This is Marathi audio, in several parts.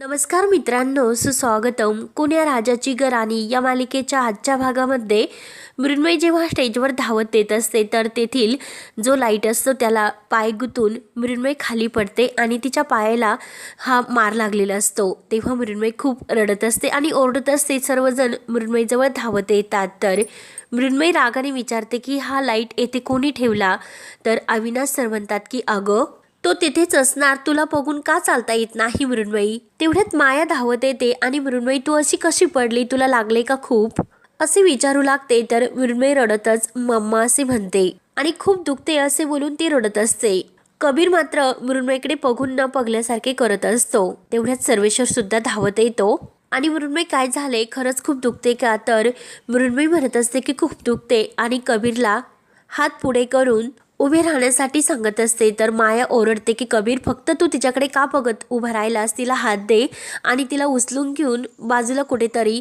नमस्कार मित्रांनो सुस्वागतम. कुण्या राजाची गराणी या मालिकेच्या आजच्या भागामध्ये मृण्मयी जेव्हा स्टेजवर धावत येत असते तर तेथील जो लाइट असतो त्याला पाय गुतून मृण्मय खाली पडते आणि तिच्या पायाला हा मार लागलेला असतो. तेव्हा मृण्मय खूप रडत असते आणि ओरडत असते. सर्वजण मृण्मयीजवळ धावत येतात. तर मृण्मयी रागाने विचारते की हा लाइट येथे कोणी ठेवला? तर अविनाश सर म्हणतात की अगं तो तिथेच असणार तुला बघून का चालता येत नाही मृण्मयी? तेवढ्यात माया धावत येते आणि मृण्मयी तू अशी कशी पडली? तुला लागले का खूप? असे विचारू लागते तर मृण्मयी रडतच मम्मा असे म्हणते. आणि खूप दुखते असे बोलून ती रडत असते. कबीर मात्र मृण्मयीकडे बघून न पगल्यासारखे करत असतो. तेवढ्यात सर्वेश्वर सुद्धा धावत येतो. आणि मृण्मयी काय झाले? खरंच खूप दुखते का? तर मृण्मयी म्हणत असते की खूप दुखते. आणि कबीरला हात पुढे करून उभे राहण्यासाठी सांगत असते. तर माया ओरडते की कबीर फक्त तू तिच्याकडे का बघत उभा राहिलास? तिला हात दे आणि तिला उचलून घेऊन बाजूला कुठेतरी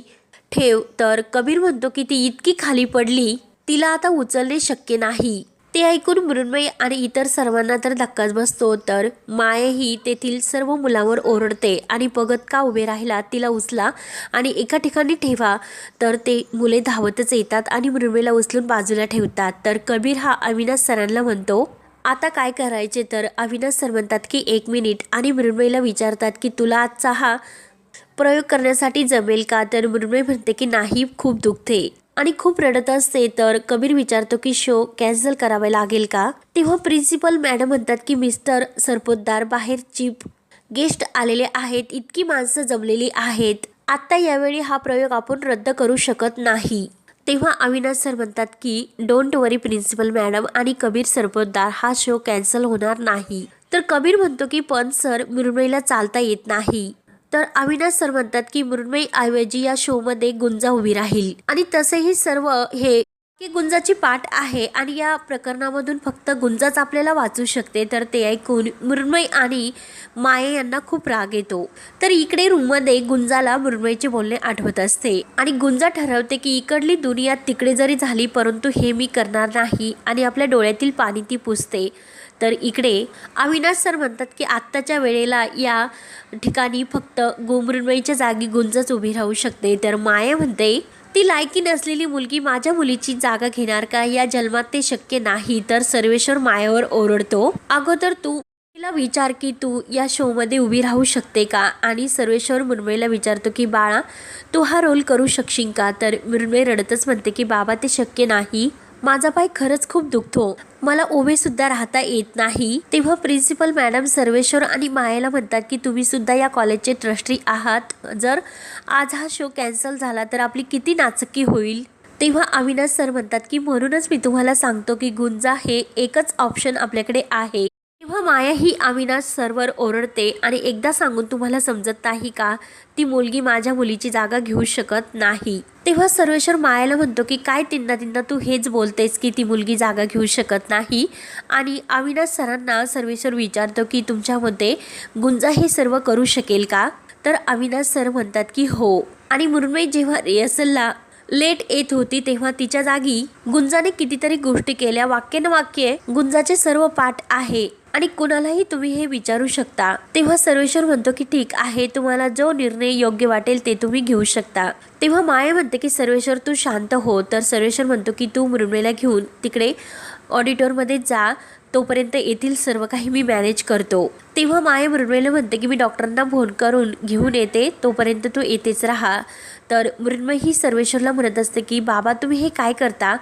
ठेव. तर कबीर म्हणतो की ती इतकी खाली पडली तिला आता उचलणे शक्य नाही. ते ऐकून मृण्मयी आणि इतर सर्वांना तर धक्काच बसतो. तर मायही तेथील सर्व मुलांवर ओरडते आणि बघत का उभे राहिला तिला उचला आणि एका ठिकाणी ठेवा. तर ते मुले धावतच येतात आणि मृण्मयीला उचलून बाजूला ठेवतात. तर कबीर हा अविनाश सरांना म्हणतो आता काय करायचे? तर अविनाश सर म्हणतात की एक मिनिट. आणि मृण्मयीला विचारतात की तुला आजचा हा प्रयोग करण्यासाठी जमेल का? तर मृण्मयी म्हणते की नाही खूप दुखते. आणि खूप रडत असते तर कबीर विचारतो की शो कॅन्सल करावा लागेल का? तेव्हा प्रिन्सिपल मॅडम म्हणतात की मिस्टर सरपोतदार बाहेर चीप गेस्ट आलेले आहेत इतकी माणसं जमलेली आहेत. आत्ता यावेळी हा प्रयोग आपण रद्द करू शकत नाही. तेव्हा अविनाश सर म्हणतात की डोंट वरी प्रिन्सिपल मॅडम आणि कबीर सरपोतदार हा शो कॅन्सल होणार नाही. तर कबीर म्हणतो की पण सर मृण्मयीला चालता येत नाही. तर अविनाश सर म्हणतात की मृण्मयी ऐवजी या शोमध्ये गुंजा उभी राहील. आणि तसेही सर्व हे की गुंजाची पाठ आहे आणि या प्रकरणामधून फक्त गुंजाच आपल्याला वाचू शकते तर ते ऐकून मृण्मयी आणि माये यांना खूप राग येतो. तर इकडे रूममध्ये गुंजाला मृण्मयीचे बोलणे आठवत असते. आणि गुंजा ठरवते की इकडली दुनिया तिकडे जरी झाली परंतु हे मी करणार नाही आणि आपल्या डोळ्यातील पाणी ती पुसते. तर इकडे अविनाश सर म्हणतात की आत्ताच्या वेळेला या ठिकाणी फक्त गोमृन्मयीच्या जागी गुंजच उभी राहू शकते. तर माया म्हणते ती लायकी नसलेली मुलगी माझ्या मुलीची जागा घेणार का? या जन्मात ते शक्य नाही. तर सर्वेश्वर मायावर ओरडतो अगोदर तू तिला विचार की तू या शोमध्ये उभी राहू शकते का? आणि सर्वेश्वर मृण्मयीला विचारतो की बाळा तू हा रोल करू शकशील का? तर मृण्मयी रडतच म्हणते की बाबा ते शक्य नाही. माझा पाय खरंच खूप दुखतो. मला उभे सुद्धा राहता येत नाही. तेव्हा प्रिन्सिपल मॅडम सर्वेश्वर आणि मायाला म्हणतात की तुम्ही सुद्धा या कॉलेजचे ट्रस्टी आहात. जर आज हा शो कॅन्सल झाला तर आपली किती नाचकी होईल? तेव्हा अविनाश सर म्हणतात की म्हणूनच मी तुम्हाला सांगतो की गुंजा हे एकच ऑप्शन आपल्याकडे आहे. तेव्हा माया ही अविनाश सरवर ओरडते आणि एकदा सांगून तुम्हाला समजत नाही का? ती मुलगी माझ्या मुलीची जागा घेऊ शकत नाही. तेव्हा सर्वेश्वर मायाला म्हणतो की काय तिंदा तिंदा तू हेच बोलतेस की ती मुलगी जागा घेऊ शकत नाही? आणि अविनाश सरांना सर्वेश्वर विचारतो की तुमच्यामध्ये गुंजा हे सर्व करू शकेल का? तर अविनाश सर म्हणतात की हो. आणि मुरमई जेव्हा रिहर्सलला लेट येत होती तेव्हा तिच्या जागी गुंजाने कितीतरी गोष्टी केल्या. वाक्य न वाक्य गुंजाचे सर्व पाठ आहे. आणि कुणालाही तुम्ही हे विचारू शकता. तेव्हा सर्वेश्वर म्हणतो की ठीक आहे तुम्हाला जो निर्णय योग्य वाटेल ते तुम्ही घेऊ शकता. तेव्हा माया म्हणते की सर्वेश्वर तू शांत हो. तर सर्वेश्वर म्हणतो की तू मृण्मयीला घेऊन तिकडे ऑडिटोरमध्ये जा. तोपर्यंत येथील सर्व काही मी मॅनेज करतो. तेव्हा माया मृण्मयीला म्हणते की मी डॉक्टरांना फोन करून घेऊन येते. तोपर्यंत तू येतेच राहा. तर मृण्मयी ही सर्वेश्वरला म्हणत असते की बाबा तुम्ही हे काय करता?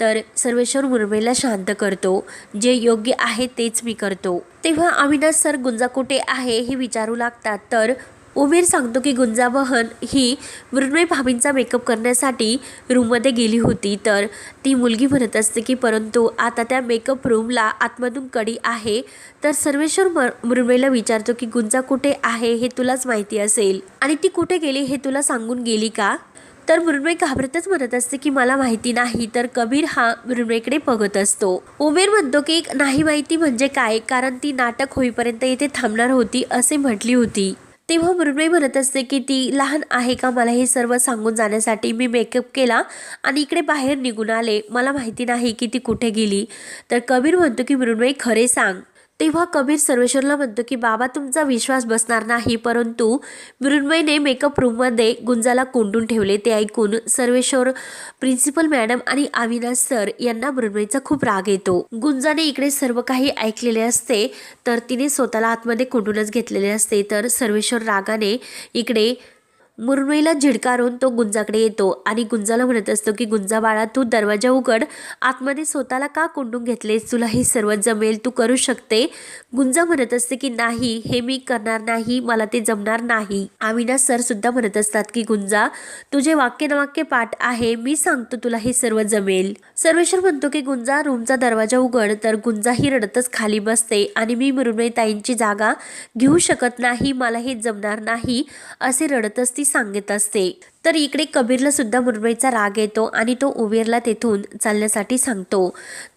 तर सर्वेश्वर मृण्मयीला शांत करतो. जे योग्य आहे तेच मी करतो. तेव्हा अविनाश सर गुंजा कुठे आहे हे विचारू लागतात. तर उमेर सांगतो की गुंजाबहन ही मृण्मय भाभींचा मेकअप करण्यासाठी रूममध्ये गेली होती. तर ती मुलगी म्हणत असते की परंतु आता त्या मेकअप रूमला आतमधून कडी आहे. तर सर्वेश्वर म मृण्मयीला विचारतो की गुंजा कुठे आहे हे तुलाच माहिती असेल. आणि ती कुठे गेली हे तुला सांगून गेली का? तर मृण्मय घाबरतच म्हणत असते की मला माहिती नाही. तर कबीर हा मृण्मयकडे बघत असतो. उमेर म्हणतो की नाही माहिती म्हणजे काय? कारण ती नाटक होईपर्यंत इथे थांबणार होती असे म्हटली होती. तेव्हा मृण्मयी म्हणत असते की ती लहान आहे का? मला हे सर्व सांगून जाण्यासाठी मी मेकअप केला आणि इकडे बाहेर निघून आले. मला माहिती नाही की ती कुठे गेली. तर कबीर म्हणतो की मृण्मयी खरे सांग. तेव्हा कबीर सर्वेश्वरला म्हणतो की बाबा तुमचा विश्वास बसणार नाही परंतु मृण्मयने मेकअप रूममध्ये गुंजाला कोंडून ठेवले. ते ऐकून सर्वेश्वर प्रिन्सिपल मॅडम आणि अविनाश सर यांना मृण्मयीचा खूप राग येतो. गुंजाने इकडे सर्व काही ऐकलेले असते तर तिने स्वतःला आतमध्ये कोंडूनच घेतलेले असते. तर सर्वेश्वर रागाने इकडे मुरमईला झिडकारून तो गुंजाकडे येतो आणि गुंजाला म्हणत असतो की गुंजा बाळा तू दरवाजा उघड. आतमध्ये स्वतःला का कोंडून घेतलेस? तुला हे सर्व जमेल. तू करू शकते. गुंजा म्हणत असते की नाही हे मी करणार नाही. मला ते जमणार नाही. आमिना सर सुद्धा म्हणत असतात की गुंजा तुझे वाक्य नवाक्य पाठ आहे. मी सांगतो तुला हे सर्व जमेल. सर्वेश्वर म्हणतो की गुंजा रूमचा दरवाजा उघड. तर गुंजा ही रडतच खाली बसते आणि मी मृण्मयी ताईंची जागा घेऊ शकत नाही. मला हे जमणार नाही. असे रडतच असती सांगत असते. तर इकडे कबीरला सुद्धा मुरमईचा राग येतो आणि तो उबेरला तेथून चालण्यासाठी सांगतो.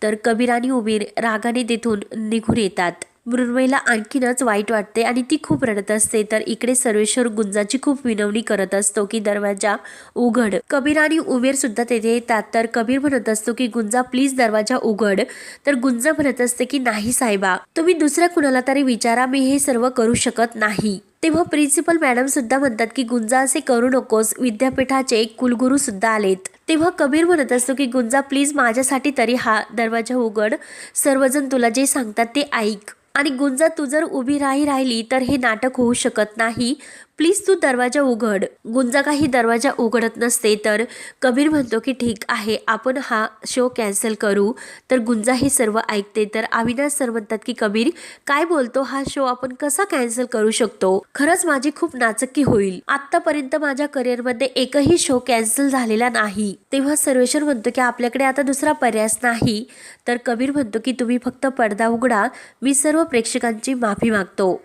तर कबीर आणि उबेर रागाने तेथून निघून येतात. मृण्मयीला आणखीनच वाईट वाटते आणि ती खूप रडत असते. तर इकडे सर्वेश्वर गुंजाची खूप विनवणी करत असतो की दरवाजा उघड. कबीर आणि उमेर सुद्धा तेथे येतात. तर कबीर म्हणत असतो की गुंजा प्लीज दरवाजा उघड. तर गुंजा म्हणत असते की नाही साहेबा तुम्ही दुसऱ्या कुणाला तरी विचारा मी हे सर्व करू शकत नाही. तेव्हा प्रिन्सिपल मॅडम सुद्धा म्हणतात की गुंजा असे करू नकोस. विद्यापीठाचे कुलगुरू सुद्धा आलेत. तेव्हा कबीर म्हणत असतो की गुंजा प्लीज माझ्यासाठी तरी हा दरवाजा उघड. सर्वजण तुला जे सांगतात ते ऐक. आणि गुंजा तू जर उभी राही राहिली तर हे नाटक होऊ शकत नाही. प्लीज तू दरवाजा उघड. गुंजा काही दरवाजा उघडत नसते तर कबीर म्हणतो की ठीक आहे आपण हा शो कॅन्सल करू. तर गुंजा हे सर्व ऐकते. तर अविनाश सर म्हणतात की कबीर काय बोलतो? हा शो आपण कसा कॅन्सल करू शकतो? खरंच माझी खूप नाचक्की होईल. आतापर्यंत माझ्या करिअरमध्ये एकही शो कॅन्सल झालेला नाही. तेव्हा सर्वेश्वर म्हणतो की आपल्याकडे आता दुसरा पर्यायच नाही. तर कबीर म्हणतो की तुम्ही फक्त पडदा उघडा. मी सर्व प्रेक्षकांची माफी मागतो.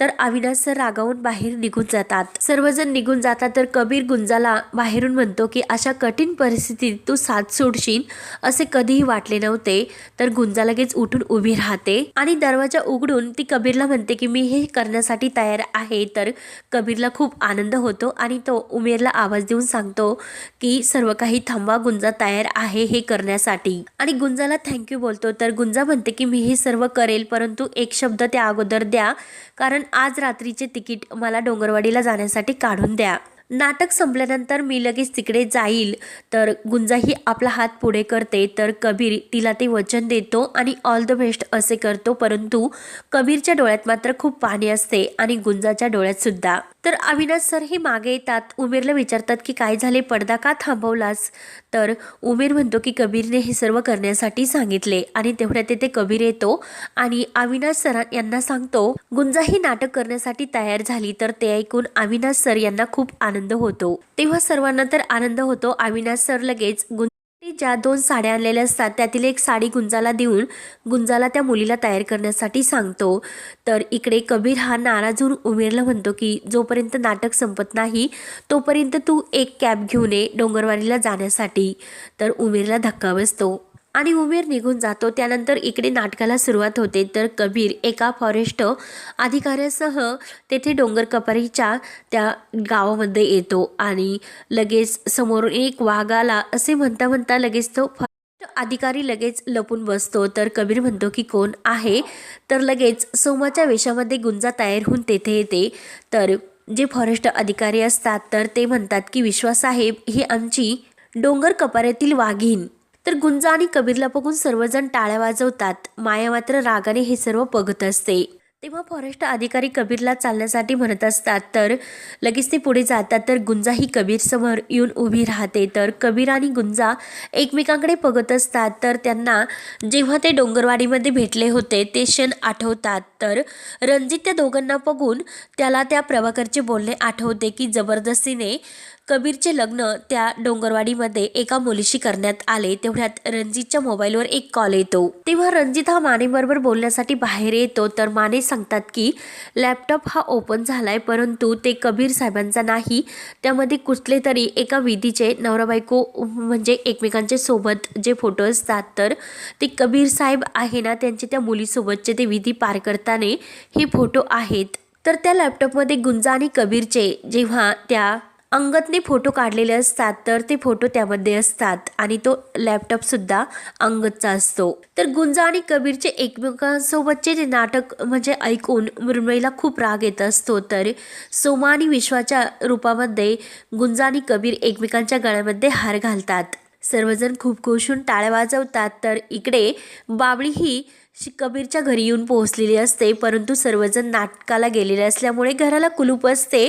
तर अविनाश सर रागावून बाहेर निघून जातात. सर्वजण निघून जातात तर कबीर गुंजाला बाहेरून म्हणतो की अशा कठीण परिस्थितीत तू साथ सोडशील? असे कधीही वाटले नव्हते तर गुंजा लगेच उठून उभी राहते. आणि दरवाजा उघडून ती कबीरला म्हणते की मी हे करण्यासाठी तयार आहे. तर कबीरला खूप आनंद होतो आणि तो उमेरला आवाज देऊन सांगतो की सर्व काही थांबा गुंजा तयार आहे हे करण्यासाठी. आणि गुंजाला थँक्यू बोलतो. तर गुंजा म्हणते की मी हे सर्व करेल परंतु एक शब्द त्या अगोदर द्या कारण आज रात्रीचे तिकीट मला डोंगरवाडीला जाण्यासाठी काढून द्या. नाटक संपल्यानंतर मी लगेच तिकडे जाईल. तर गुंजाही आपला हात पुढे करते. तर कबीर तिला ते वचन देतो आणि ऑल द बेस्ट असे करतो. परंतु कबीरच्या डोळ्यात मात्र खूप पाणी असते आणि गुंजाच्या डोळ्यात सुद्धा. तर अविनाश सर हे मागे येतात. उमेरला विचारतात की काय झाले? पडदा का थांबवलास? तर उमेर म्हणतो की कबीरने हे सर्व करण्यासाठी सांगितले. आणि तेवढ्यात तेथे कबीर येतो. आणि अविनाश सर यांना सांगतो गुंजा ही नाटक करण्यासाठी तयार झाली. तर ते ऐकून अविनाश सर यांना खूप आनंद होतो. तेव्हा सर्वांना तर आनंद होतो. अविनाश सर लगेच गुं ज्या दोन साड्या आणलेल्या असतात त्यातील एक साडी गुंजाला देऊन गुंजाला त्या मुलीला तयार करण्यासाठी सांगतो. तर इकडे कबीर हा नाराज होऊन उमेरला म्हणतो की जोपर्यंत नाटक संपत नाही तोपर्यंत तू एक कॅब घेऊन ये डोंगरवाडीला जाण्यासाठी. तर उमेरला धक्का बसतो. आणि उमेर निघून जातो. त्यानंतर इकडे नाटकाला सुरुवात होते. तर कबीर एका फॉरेस्ट अधिकाऱ्यासह तेथे डोंगर कपारीच्या त्या गावामध्ये येतो आणि लगेच समोरून एक वाघ आला. असे म्हणता म्हणता लगेच तो फॉरेस्ट अधिकारी लगेच लपून बसतो. तर कबीर म्हणतो की कोण आहे? तर लगेच सोमाच्या वेशामध्ये गुंजा तयार होऊन तेथे येते. तर जे फॉरेस्ट अधिकारी असतात तर ते म्हणतात की विश्वासाहेब ही आमची डोंगर कपाऱ्यातील वाघीण तर गुंजा आणि कबीरला बघून सर्वजण टाळ्या वाजवतात. माया मात्र रागाने हे सर्व बघत असते. तेव्हा फॉरेस्ट अधिकारी कबीरला चालण्यासाठी म्हणत असतात तर लगेच ते पुढे जातात तर गुंजा ही कबीर समोर येऊन उभी राहते. तर कबीर आणि गुंजा एकमेकांकडे बघत असतात. तर त्यांना जेव्हा ते डोंगरवाडीमध्ये भेटले होते ते क्षण आठवतात. तर रणजित त्या दोघांना बघून त्याला त्या प्रभाकरचे बोलणे आठवते की जबरदस्तीने कबीरचे लग्न त्या डोंगरवाडीमध्ये एका मुलीशी करण्यात आले. तेवढ्यात रणजितच्या मोबाईलवर एक कॉल येतो. तेव्हा रणजित हा मानेबरोबर बोलण्यासाठी बाहेर येतो. तर माने सांगतात की लॅपटॉप हा ओपन झालाय परंतु ते कबीर साहेबांचा नाही. त्यामध्ये कुठले तरी एका विधीचे नवरा बायको म्हणजे एकमेकांचे सोबत जे फोटो असतात तर ते कबीर साहेब आहे ना त्यांचे त्या मुलीसोबतचे ते विधी पार करताना हे फोटो आहेत. तर त्या लॅपटॉपमध्ये गुंजा आणि कबीरचे जेव्हा त्या अंगतने फोटो काढलेले असतात तर ते फोटो त्यामध्ये असतात आणि तो लॅपटॉप सुद्धा असतो. तर गुंजा आणि कबीरचे एकमेकांसोबतचे जे नाटक म्हणजे ऐकून मृण्मयीला खूप राग येत असतो. तर सोमा आणि विश्वाच्या रूपामध्ये गुंजा आणि कबीर एकमेकांच्या गळ्यामध्ये हार घालतात. सर्वजण खूप खुश होऊन टाळ्या वाजवतात. तर इकडे बाबळी ही कबीरच्या घरी येऊन पोहोचलेली असते परंतु सर्वजण नाटकाला गेलेले असल्यामुळे घराला कुलूप असते.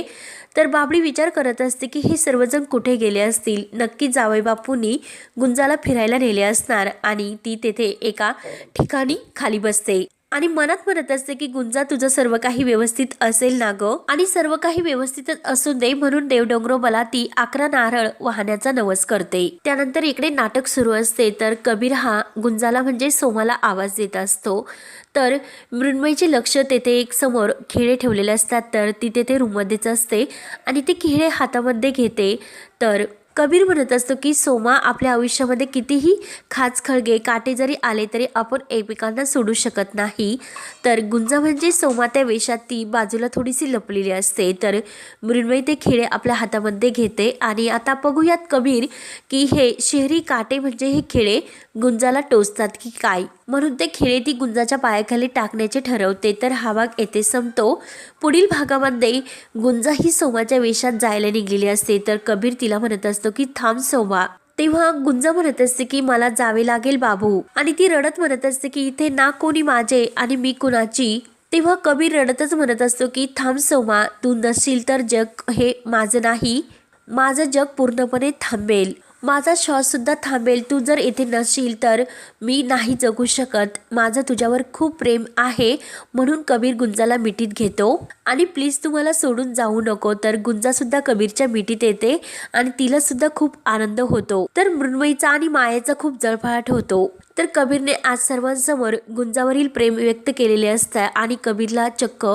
तर बाबडी विचार करत असते की हे सर्वजण कुठे गेले असतील? नक्की जावई बापूंनी गुंजाला फिरायला नेले असणार आणि ती तेथे एका ठिकाणी खाली बसते. आणि मनात म्हणत असते की गुंजा तुझं सर्व काही व्यवस्थित असेल ना ग? आणि सर्व काही व्यवस्थितच असू दे म्हणून देवडोंगरोबाला ती अकरा नारळ वाहण्याचा नवस करते. त्यानंतर इकडे नाटक सुरू असते. तर कबीर हा गुंजाला म्हणजे सोमाला आवाज देत असतो. तर मृण्मयचे लक्ष तेथे एक समोर खिळे ठेवलेले असतात. तर ती तेथे रूममध्येच असते आणि ते खिळे हातामध्ये घेते. तर कबीर म्हणत असतो की सोमा आपल्या आयुष्यामध्ये कितीही खाच खळगे काटे जरी आले तरी आपण एकमेकांना सोडू शकत नाही. तर गुंजा म्हणजे सोमा त्या वेशात ती बाजूला थोडीशी लपलेली असते. तर मृण्मयी ते खिळे आपल्या हातामध्ये घेते. आणि आता बघूयात कबीर की हे शहरी काटे म्हणजे हे खिळे गुंजाला टोचतात की काय? म्हणून ते खिळे ती गुंजाच्या पायाखाली टाकण्याचे ठरवते. तर हा भाग येथे संपतो. पुढील भागामध्ये गुंजा ही सोमाच्या वेशात जायला निघलेली असते. तर कबीर तिला म्हणत असतो की थांब सोमा. तेव्हा गुंजा म्हणत असते की मला जावे लागेल बाबू. आणि ती रडत म्हणत असते की इथे ना कोणी माझे आणि मी कुणाची? तेव्हा कबीर रडतच म्हणत असतो की थांब सोमा. तू नसशील तर जग हे माझं नाही. माझं जग पूर्णपणे थांबेल. माझा श्वाससुद्धा थांबेल. तू जर येथे नसशील तर मी नाही जगू शकत. माझं तुझ्यावर खूप प्रेम आहे म्हणून कबीर गुंजाला मिठीत घेतो. आणि प्लीज तू मला सोडून जाऊ नको. तर गुंजासुद्धा कबीरच्या मिठीत येते आणि तिलासुद्धा खूप आनंद होतो. तर मृण्मयीचा आणि मायेचा खूप जळफळाट होतो. तर कबीरने आज सर्वांसमोर गुंजावरील प्रेम व्यक्त केलेले असतं आणि कबीरला चक्क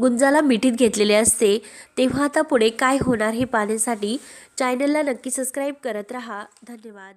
गुंजाला मिठीत घेतलेले असते तेव्हा आता पुढे काय होणार हे पाहण्यासाठी चॅनलला नक्की सबस्क्राईब करत रहा. धन्यवाद.